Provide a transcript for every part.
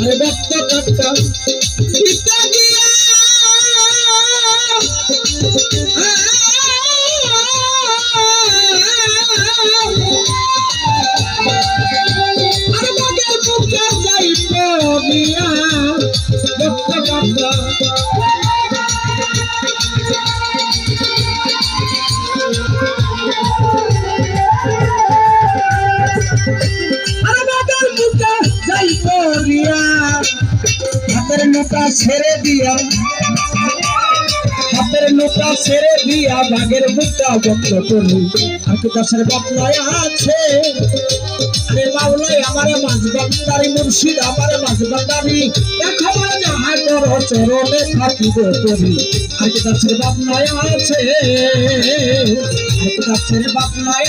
আরে ব্যস্ত নৌকা ছেড়ে দিয়া, হাতের নৌকা ছেড়ে দিয়া বাঘের মুখটা বন্ধ করি আর কি দাসের বাপলায় আছে, আরে বাউলাই আমার মাঝ বান্দারি আমার মাঝ বান্দারি। এখন যাহা করো, চরণে থাকিব বাপলায় আছে আর কি দাসের বাপলায়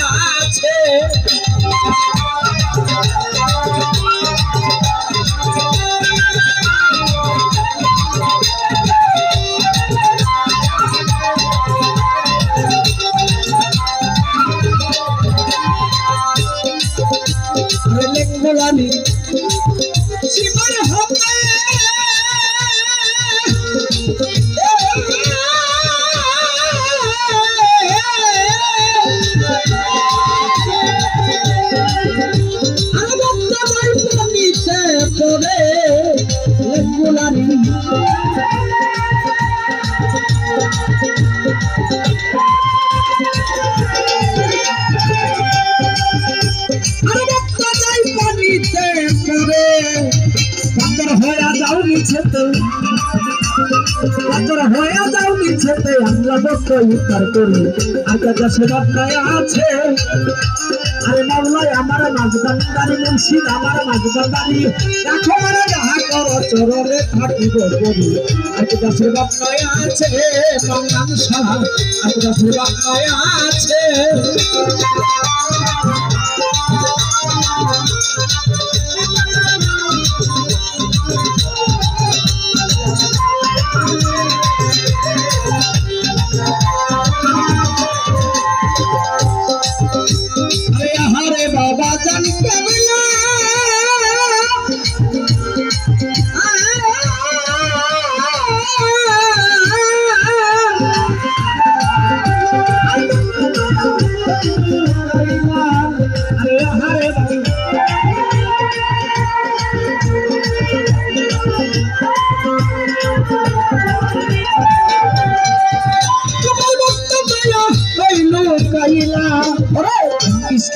গোলামি জীবন হবে। গোলামি নিচেতে পাথর হয়ে যাও দেশে আছে। আরে মাওলাই আমার মাঝবান্দারি মুর্শিদ আমার মাঝবান্দারি দেখো মারা যাহা করো, চরণে থাকিব করি আছে, সংগ্রাম সাহা আগে বাপ্তায় আছে।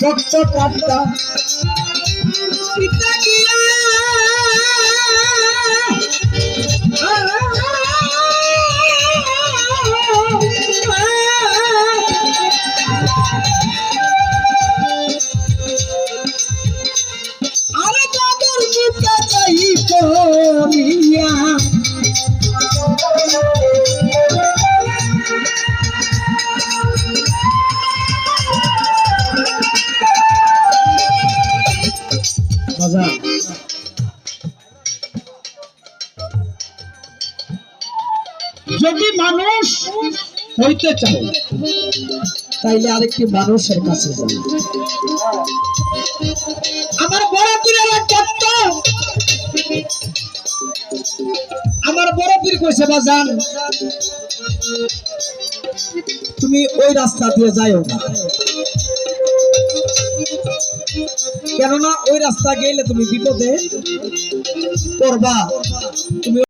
ভক্ত কাটটা মানুষ হইতে চায়। তাইলে আরেকটি মানুষের কাছে যাবে আমার বড় পীরের তত্ত্ব আমার বড় পীর কইছে, বাজান, তুমি ওই রাস্তা দিয়ে যাইও না। কেননা ওই রাস্তা গেলে তুমি বিপদে পড়বা। তুমি